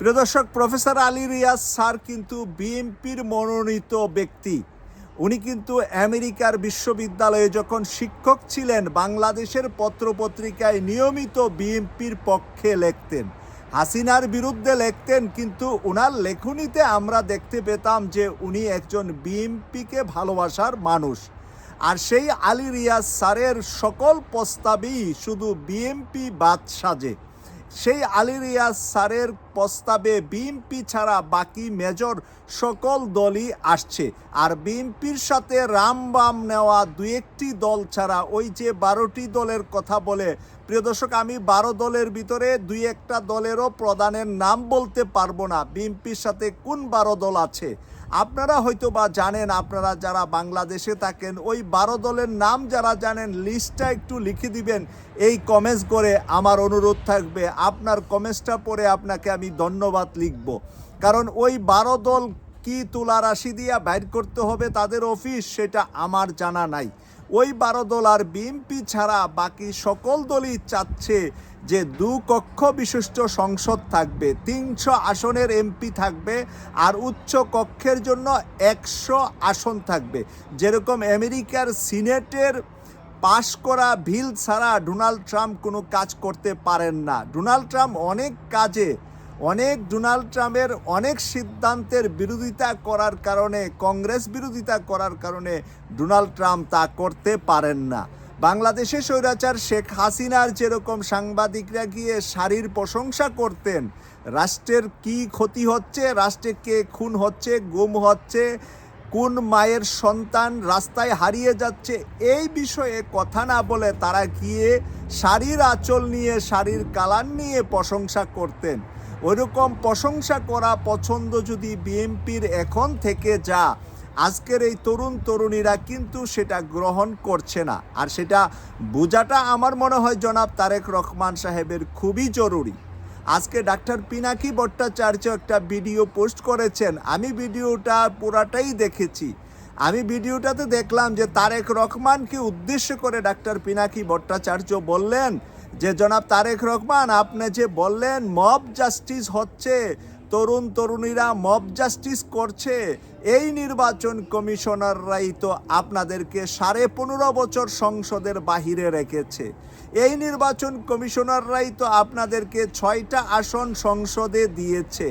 প্রিয় দর্শক, professor Ali Riaz sir কিন্তু বিএনপির মনোনীত ব্যক্তি। উনি কিন্তু আমেরিকার বিশ্ববিদ্যালয়ে যখন শিক্ষক ছিলেন, বাংলাদেশের পত্রপত্রিকায় নিয়মিত বিএনপির পক্ষে লিখতেন। হাসিনার বিরুদ্ধে লিখতেন, কিন্তু ওনার লেখনীতে আমরা দেখতে পেতাম যে উনি একজন বিএনপিকে ভালোবাসার মানুষ। আর সেই আলী রিয়াজ স্যারের সকল প্রস্তাবই শুধু বিএমপি বাদ সাজে। সেই আলী রিয়াজ স্যারের প্রস্তাবে বিএমপি ছাড়া বাকি মেজর সকল দলই আসছে। আর বিএমপির সাথে রাম বাম নেওয়া দু একটি দল ছাড়া ওই যে বারোটি দলের কথা বলে, প্রিয় দর্শক, আমি বারো দলের ভিতরে দুই একটা দলেরও প্রধানের নাম বলতে পারব না। বিএমপির সাথে কোন বারো দল আছে? আপনারা হয়তো বা জানেন, আপনারা যারা বাংলাদেশে থাকেন, ওই বারো দলের নাম যারা জানেন, লিস্টটা একটু লিখে দিবেন। এই কমেন্টস করে আমার অনুরোধ থাকবে, আপনার কমেন্টসটা পড়ে আপনাকে আমি ধন্যবাদ লিখব। কারণ ওই বারো দল কি তুলা রাশি দিয়া বাইর করতে হবে তাদের অফিস, সেটা আমার জানা নাই। ওই বারো দল আর বিএনপি ছাড়া বাকি সকল দলই চাচ্ছে যে দু কক্ষ বিশিষ্ট সংসদ থাকবে, তিনশো আসনের এমপি থাকবে আর উচ্চ কক্ষের জন্য একশো আসন থাকবে। যেরকম আমেরিকার সিনেটের পাশ করা ভিল ছাড়া ডোনাল্ড ট্রাম্প কোনো কাজ করতে পারেন না। ডোনাল্ড ট্রাম্প অনেক কাজে, অনেক ডোনাল্ড ট্রাম্পের অনেক সিদ্ধান্তের বিরোধিতা করার কারণে, কংগ্রেস বিরোধিতা করার কারণে ডোনাল্ড ট্রাম্প তা করতে পারেন না। বাংলাদেশে স্বৈরাচার শেখ হাসিনার যেরকম সাংবাদিকরা গিয়ে শাড়ির প্রশংসা করতেন, রাষ্ট্রের কি ক্ষতি হচ্ছে, রাষ্ট্রে কে খুন হচ্ছে, গুম হচ্ছে, কোন মায়ের সন্তান রাস্তায় হারিয়ে যাচ্ছে, এই বিষয়ে কথা না বলে তারা গিয়ে শাড়ির আঁচল নিয়ে, শাড়ির কালার নিয়ে প্রশংসা করতেন। ওইরকম প্রশংসা করা পছন্দ যদি বিএনপির এখন থেকে যা আজকের এই তরুণ তরুণীরা কিন্তু সেটা গ্রহণ করছে না। আর সেটা বোঝাটা আমার মনে হয় জনাব তারেক রহমান সাহেবের খুবই জরুরি। আজকে ডাক্তার পিনাকি ভট্টাচার্য একটা ভিডিও পোস্ট করেছেন। আমি ভিডিওটা পুরাটাই দেখেছি। আমি ভিডিওটাতে দেখলাম যে তারেক রহমানকে উদ্দেশ্য করে ডাক্তার পিনাকি ভট্টাচার্য বললেন যে, জনাব তারেক রহমান, আপনি যে বললেন মব জাস্টিস হচ্ছে তরুণ তরুণীরা মব জাস্টিস করছে। এই নির্বাচন কমিশনাররাই তো আপনাদেরকে সাড়ে পনেরো বছর সংসদের বাহিরে রেখেছে। এই নির্বাচন কমিশনাররাই তো আপনাদেরকে ছয়টা আসন সংসদে দিয়েছে।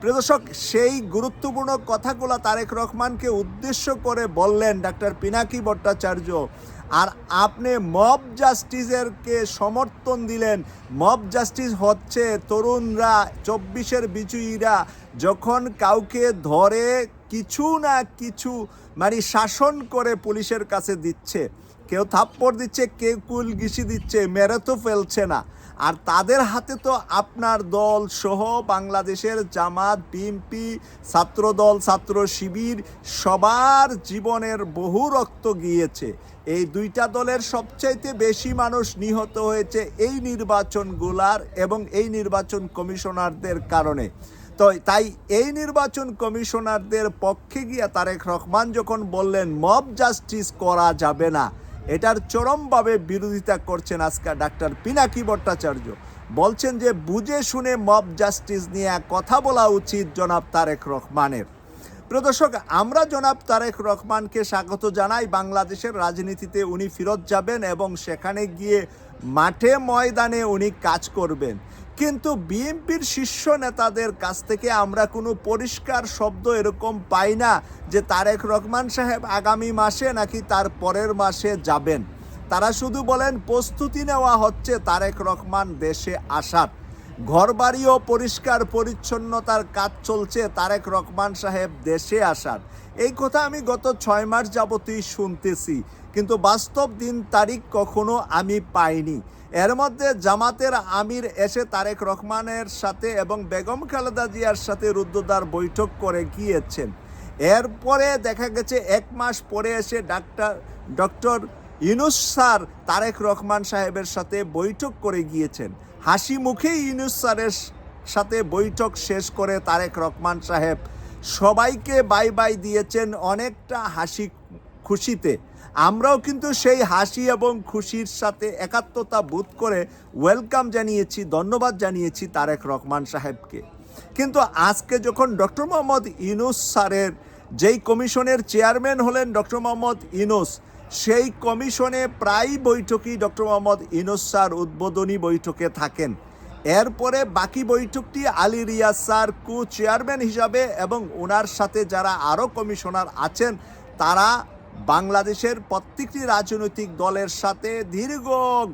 প্রিয় দর্শক, সেই গুরুত্বপূর্ণ কথাগুলো তারেক রহমানকে উদ্দেশ্য করে বললেন ডাক্তার পিনাকি ভট্টাচার্য। আর আপনি মব জাস্টিসেরকে সমর্থন দিলেন। মব জাস্টিস হচ্ছে তরুণরা, চব্বিশের বিজয়ীরা, যখন কাউকে ধরে কিছু না কিছু মানে শাসন করে পুলিশের কাছে দিচ্ছে। কেউ থাপ্পড় দিচ্ছে, কেউ কুল ঘিসি দিচ্ছে, মেরে তো ফেলছে না। আর তাদের হাতে তো আপনার দল সহ বাংলাদেশের জামাত, বিএনপি, ছাত্রদল, ছাত্র শিবির, সবার জীবনের বহু রক্ত গিয়েছে। এই দুইটা দলের সবচাইতে বেশি মানুষ নিহত হয়েছে এই নির্বাচনগুলার এবং এই নির্বাচন কমিশনারদের কারণে। তো তাই এই নির্বাচন কমিশনারদের পক্ষে গিয়ে তারেক রহমান যখন বললেন, মব জাস্টিস করা যাবে না। এটার চরমভাবে বিরোধিতা করছেন আজকে ডাক্তার পিনাকি ভট্টাচার্য। বলছেন যে, বুঝে শুনে মব জাস্টিস নিয়ে কথা বলা উচিত জনাব তারেক রহমানের। প্রদর্শক আমরা জনাব তারেক রহমানকে স্বাগত জানাই। বাংলাদেশের রাজনীতিতে উনি ফেরত যাবেন এবং সেখানে গিয়ে মাঠে ময়দানে উনি কাজ করবেন। কিন্তু বিএনপির শীর্ষ নেতাদের কাছ থেকে আমরা কোনো পরিষ্কার শব্দ এরকম পাই না যে তারেক রহমান সাহেব আগামী মাসে নাকি তার পরের মাসে যাবেন। তারা শুধু বলেন, প্রস্তুতি নেওয়া হচ্ছে তারেক রহমান দেশে আসার। ঘরবাড়িও পরিষ্কার পরিচ্ছন্নতার কাজ চলছে তারেক রহমান সাহেব দেশে আসার। এই কথা আমি গত ছয় মাস যাবতই শুনতেছি, কিন্তু বাস্তব দিন তারিখ কখনো আমি পাইনি। এর মধ্যে জামাতের আমির এসে তারেক রহমানের সাথে এবং বেগম খালেদা জিয়ার সাথে রুদ্রদার বৈঠক করে গিয়েছেন। এরপরে দেখা গেছে এক মাস পরে এসে doctor, doctor Yunus sir Tarek Rahman সাহেবের সাথে বৈঠক করে গিয়েছেন। হাসি মুখেই ইউনুস স্যারের সাথে বৈঠক শেষ করে তারেক রহমান সাহেব সবাইকে বাই বাই দিয়েছেন অনেকটা হাসি খুশিতে। আমরাও কিন্তু সেই হাসি এবং খুশির সাথে একাত্মতা বোধ করে ওয়েলকাম জানিয়েছি, ধন্যবাদ জানিয়েছি তারেক রহমান সাহেবকে। কিন্তু আজকে যখন ডক্টর মোহাম্মদ ইনুস স্যারের যেই কমিশনের চেয়ারম্যান হলেন ডক্টর মোহাম্মদ ইনুস সেই কমিশনে প্রায় বৈঠকই ডক্টর মোহাম্মদ ইনুস স্যার উদ্বোধনী বৈঠকে থাকেন। এরপরে বাকি বৈঠকটি Ali Riaz sir co chairman হিসাবে এবং ওনার সাথে যারা আরও কমিশনার আছেন, তারা বাংলাদেশের প্রত্যেকটি রাজনৈতিক দলের সাথে দীর্ঘ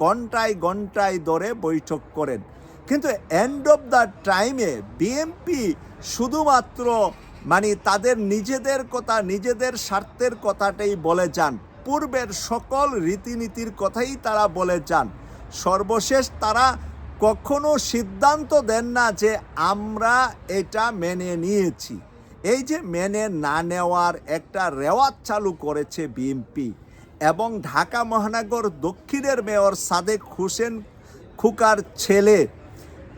ঘন্টায় ঘন্টায় ধরে বৈঠক করেন। কিন্তু এন্ড অফ দ্য টাইমে বিএমপি শুধুমাত্র মানে তাদের নিজেদের কথা, নিজেদের স্বার্থের কথাটাই বলে যান। পূর্বের সকল রীতিনীতির কথাই তারা বলে যান। সর্বশেষ তারা কখনো সিদ্ধান্ত দেন না যে আমরা এটা মেনে নিয়েছি। এই যে মেনে না নেওয়ার একটা রেওয়াজ চালু করেছে বিএনপি এবং ঢাকা মহানগর দক্ষিণের মেয়র সাদেক হোসেন খুকার ছেলে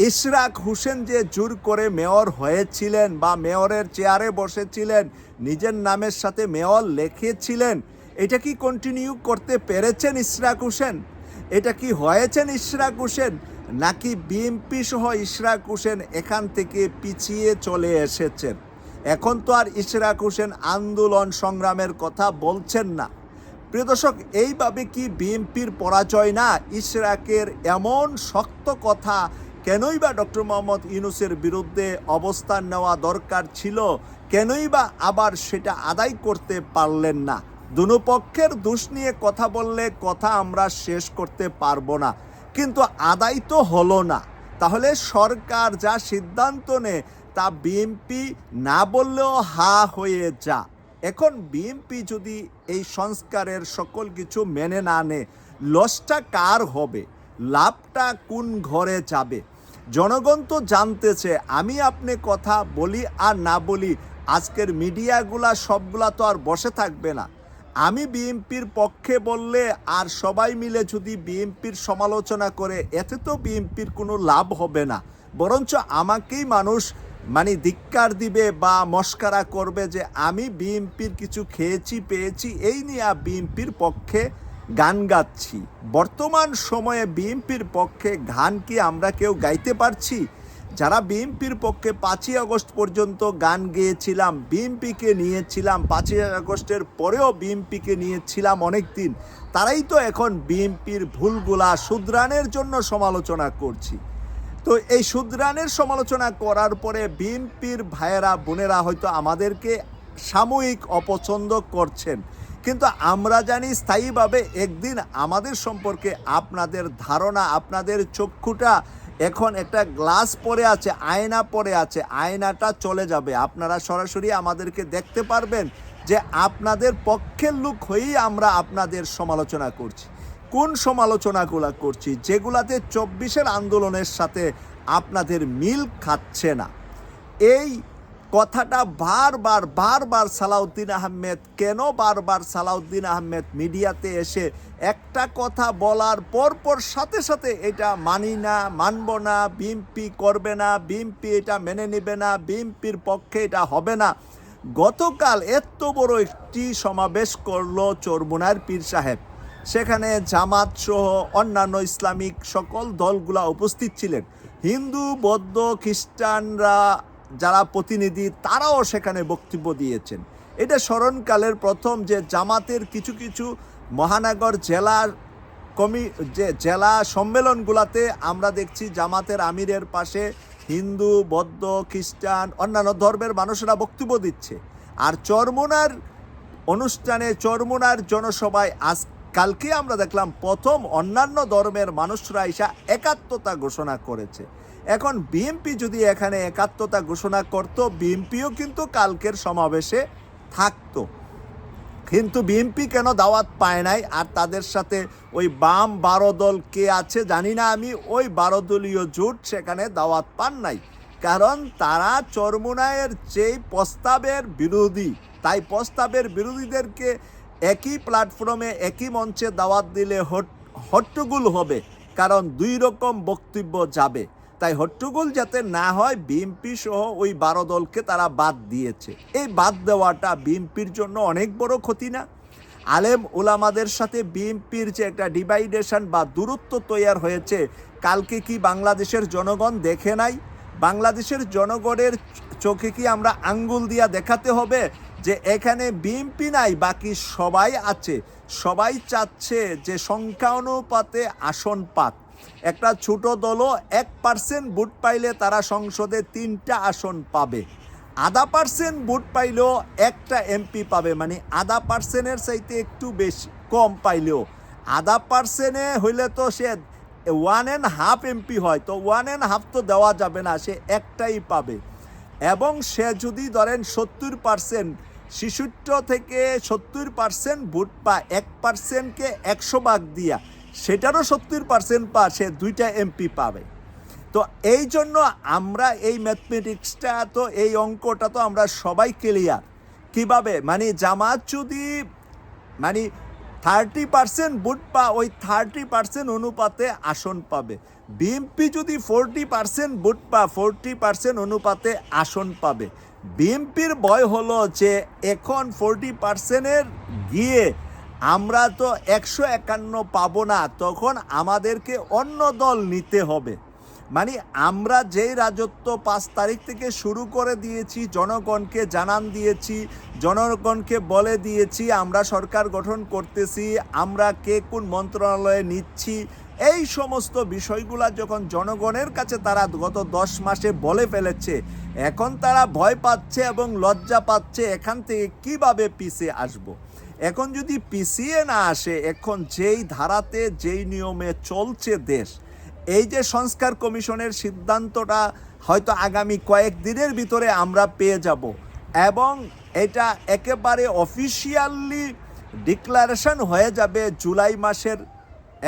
ইশরাক হোসেন যে জোর করে মেয়র হয়েছিলেন বা মেয়রের চেয়ারে বসেছিলেন, নিজের নামের সাথে মেয়র লিখেছিলেন, এটা কি কন্টিনিউ করতে পেরেছেন ইশরাক হোসেন? এটা কি হয়েছেন ইশরাক হোসেন? নাকি বিএমপি সহ ইশরাক হোসেন এখান থেকে পিছিয়ে চলে এসেছেন? এখন তো আর ইশরাক হোসেন আন্দোলন সংগ্রামের কথা বলছেন না। প্রিয় দর্শক, এইভাবে কি বিএনপির পরাজয় না? ইশরাকের এমন শক্ত কথা কেনই বা ডক্টর মোহাম্মদ ইউনুসের বিরুদ্ধে অবস্থান নেওয়া দরকার ছিল? কেনই বা আবার সেটা আদায় করতে পারলেন না? দুপক্ষের দোষ নিয়ে কথা বললে কথা আমরা শেষ করতে পারব না। কিন্তু আদায় তো হলো না। তাহলে সরকার যা সিদ্ধান্ত নেয় তা বিএনপি না বললেও হা হয়ে যা। এখন বিএনপি যদি এই সংস্কারের সকল কিছু মেনে না নেয় লসটা কার হবে? লাভটা কোন ঘরে যাবে? জনগণ তো জানতেছে, আমি আপনি কথা বলি আর না বলি, আজকের মিডিয়াগুলা সবগুলা তো আর বসে থাকবে না। আমি বিএনপির পক্ষে বললে আর সবাই মিলে যদি বিএনপির সমালোচনা করে, এতে তো বিএনপির কোনো লাভ হবে না। বরঞ্চ আমাকেই মানুষ মানে ধিক্কার দিবে বা মস্কারা করবে যে আমি বিএনপির কিছু খেয়েছি, পেয়েছি, এই নিয়ে বিএনপির পক্ষে গান গাচ্ছি। বর্তমান সময়ে বিএনপির পক্ষে গান কি আমরা কেউ গাইতে পারছি? যারা বিএনপির পক্ষে পাঁচই আগস্ট পর্যন্ত গান গেয়েছিলাম, বিএনপিকে নিয়েছিলাম, পাঁচই আগস্টের পরেও বিএনপিকে নিয়েছিলাম অনেক দিন তারাই তো এখন বিএনপির ভুলগুলা শুধরানের জন্য সমালোচনা করছি। তো এই শুধরানের সমালোচনা করার পরে বিএনপির ভাইয়েরা, বোনেরা হয়তো আমাদেরকে সাময়িক অপছন্দ করছেন। কিন্তু আমরা জানি স্থায়ীভাবে একদিন আমাদের সম্পর্কে আপনাদের ধারণা, আপনাদের চক্ষুটা এখন একটা গ্লাস পরে আছে, আয়না পরে আছে, আয়নাটা চলে যাবে। আপনারা সরাসরি আমাদেরকে দেখতে পারবেন যে আপনাদের পক্ষের লোক হয়েই আমরা আপনাদের সমালোচনা করছি। কোন সমালোচনাগুলো করছি যেগুলাতে চব্বিশের আন্দোলনের সাথে আপনাদের মিল খাচ্ছে না? এই কথাটা বারবার বারবার সালাউদ্দিন আহমেদ, কেন বারবার সালাউদ্দিন আহমেদ মিডিয়াতে এসে একটা কথা বলার পরপর সাথে সাথে এটা মানি না, মানব না বিএমপি করবে না বিএমপি এটা মেনে নেবে না বিএমপির পক্ষে এটা হবে না। গতকাল এত বড় একটি সমাবেশ করল চরমুনার পীর সাহেব। সেখানে জামাত সহ অন্যান্য ইসলামিক সকল দলগুলা উপস্থিত ছিলেন। হিন্দু, বৌদ্ধ, খ্রিস্টানরা যারা প্রতিনিধি, তারাও সেখানে বক্তব্য দিয়েছেন। এটা স্মরণকালের প্রথম যে জামাতের কিছু কিছু মহানগর জেলার কমি, যে জেলা সম্মেলনগুলাতে আমরা দেখছি জামাতের আমিরের পাশে হিন্দু, বৌদ্ধ, খ্রিস্টান, অন্যান্য ধর্মের মানুষেরা বক্তব্য দিচ্ছে। আর চরমোনার অনুষ্ঠানে চরমোনার জনসভায় আজ কালকে আমরা দেখলাম প্রথম অন্যান্য ধর্মের মানুষরা এসা একাত্মতা ঘোষণা করেছে। এখন বিএমপি যদি এখানে একাত্মতা ঘোষণা করত বিএমপিও কিন্তু কালকের সমাবেশে থাকতো। কিন্তু বিএনপি কেন দাওয়াত পায় নাই? আর তাদের সাথে ওই বাম বারো দল কে আছে জানি না আমি, ওই বারো দলীয় জোট সেখানে দাওয়াত পান নাই। কারণ তারা চরমুনায়ের যেই প্রস্তাবের বিরোধী, তাই প্রস্তাবের বিরোধীদেরকে একই প্ল্যাটফর্মে একই মঞ্চে দাওয়াত দিলে হট হট্টগোল হবে, কারণ দুই রকম বক্তব্য যাবে। তাই হট্টগোল যাতে না হয়, বিএনপি সহ ওই বারো দলকে তারা বাদ দিয়েছে। এই বাদ দেওয়াটা বিএনপির জন্য অনেক বড় ক্ষতি না? আলেম ওলামাদের সাথে বিএনপির যে একটা ডিভাইডেশন বা দূরত্ব তৈরি হয়েছে, কালকে কি বাংলাদেশের জনগণ দেখে নাই? বাংলাদেশের জনগণের চোখে কি আমরা আঙ্গুল দিয়া দেখাতে হবে? যে এখানে বিএমপি নাই, বাকি সবাই আছে। সবাই চাচ্ছে যে সংখ্যানুপাতে আসন পাক। একটা ছোট দলও এক পার্সেন্ট ভোট পাইলে তারা সংসদে তিনটা আসন পাবে। আধা পার্সেন্ট ভোট পাইলেও একটা এমপি পাবে মানে আধা পার্সেন্টের চাইতে একটু বেশি, কম পাইলেও। আধা পার্সেন্টে হইলে তো সে ওয়ান অ্যান্ড হাফ এমপি হয়, তো ওয়ান অ্যান্ড হাফ তো দেওয়া যাবে না, সে একটাই পাবে। এবং সে যদি ধরেন সত্তর পার্সেন্ট শিশুত্ব থেকে সত্তর পার্সেন্ট ভোট পা এক পার্সেন্টকে একশো ভাগ দিয়া, সেটারও সত্তর পার্সেন্ট পা সে দুইটা এমপি পাবে। তো এই জন্য আমরা এই ম্যাথমেটিক্সটা তো, এই অঙ্কটা তো আমরা সবাই ক্লিয়ার কীভাবে? মানে জামাত যদি মানে থার্টি পার্সেন্ট ভোট পা ওই থার্টি পার্সেন্ট অনুপাতে আসন পাবে। বিএমপি যদি ফোরটি পার্সেন্ট ভোট পা ফোরটি পার্সেন্ট অনুপাতে আসন পাবে। বিএমপির ভয় হলো যে এখন ফোরটি পার্সেন্টের গিয়ে আমরা তো একশো একান্ন পাবো না, তখন আমাদেরকে অন্য দল নিতে হবে। মানে আমরা যেই রাজত্ব পাঁচ তারিখ থেকে শুরু করে দিয়েছি, জনগণকে জানান দিয়েছি, জনগণকে বলে দিয়েছি, আমরা সরকার গঠন করতেছি, আমরা কে কোন মন্ত্রণালয়ে নিচ্ছি, এই সমস্ত বিষয়গুলা যখন জনগণের কাছে তারা গত দশ মাসে বলে ফেলেছে এখন তারা ভয় পাচ্ছে এবং লজ্জা পাচ্ছে এখান থেকে কীভাবে পিছিয়ে আসব? এখন যদি পিছিয়ে না আসে, এখন যেই ধারাতে, যেই নিয়মে চলছে দেশ, এই যে সংস্কার কমিশনের সিদ্ধান্তটা হয়তো আগামী কয়েকদিনের ভিতরে আমরা পেয়ে যাব এবং এটা একেবারে অফিসিয়ালি ডিক্লারেশন হয়ে যাবে জুলাই মাসের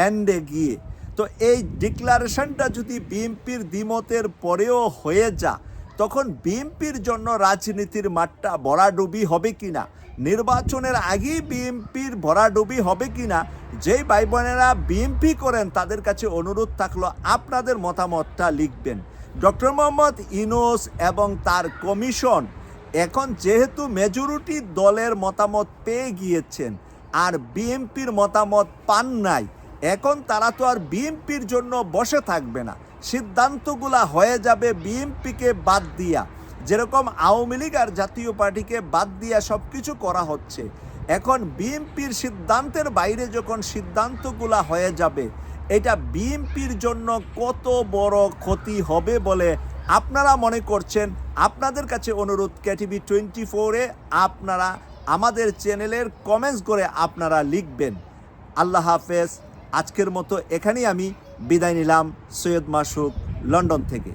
এন্ডে গিয়ে। তো এই ডিক্লারেশনটা যদি বিএনপির দ্বিমতের পরেও হয়ে যা তখন বিএনপির জন্য রাজনীতির মাঠটা ভরাডুবি হবে কি না নির্বাচনের আগেই বিএনপির ভরাডুবি হবে কিনা? যেই ভাই বোনেরা বিএনপি করেন, তাদের কাছে অনুরোধ থাকল আপনাদের মতামতটা লিখবেন। ডক্টর মোহাম্মদ ইনোস এবং তার কমিশন এখন যেহেতু মেজরিটি দলের মতামত পেয়ে গিয়েছেন আর বিএনপির মতামত পান নাই, এখন তারা তো আর বিএনপির জন্য বসে থাকবে না। সিদ্ধান্তগুলা হয়ে যাবে বিএনপিকে বাদ দিয়া। যেরকম আওয়ামী লীগ আর জাতীয় পার্টিকে বাদ দিয়া সব কিছু করা হচ্ছে। এখন বিএনপির সিদ্ধান্তের বাইরে যখন সিদ্ধান্তগুলা হয়ে যাবে, এটা বিএনপির জন্য কত বড় ক্ষতি হবে বলে আপনারা মনে করছেন? আপনাদের কাছে অনুরোধ কেটিভি টোয়েন্টি ফোরে আপনারা আমাদের চ্যানেলের কমেন্টস করে আপনারা লিখবেন। আল্লাহ হাফেজ, আজকের মতো এখানেই আমি বিদায় নিলাম সৈয়দ মাসুক লন্ডন থেকে।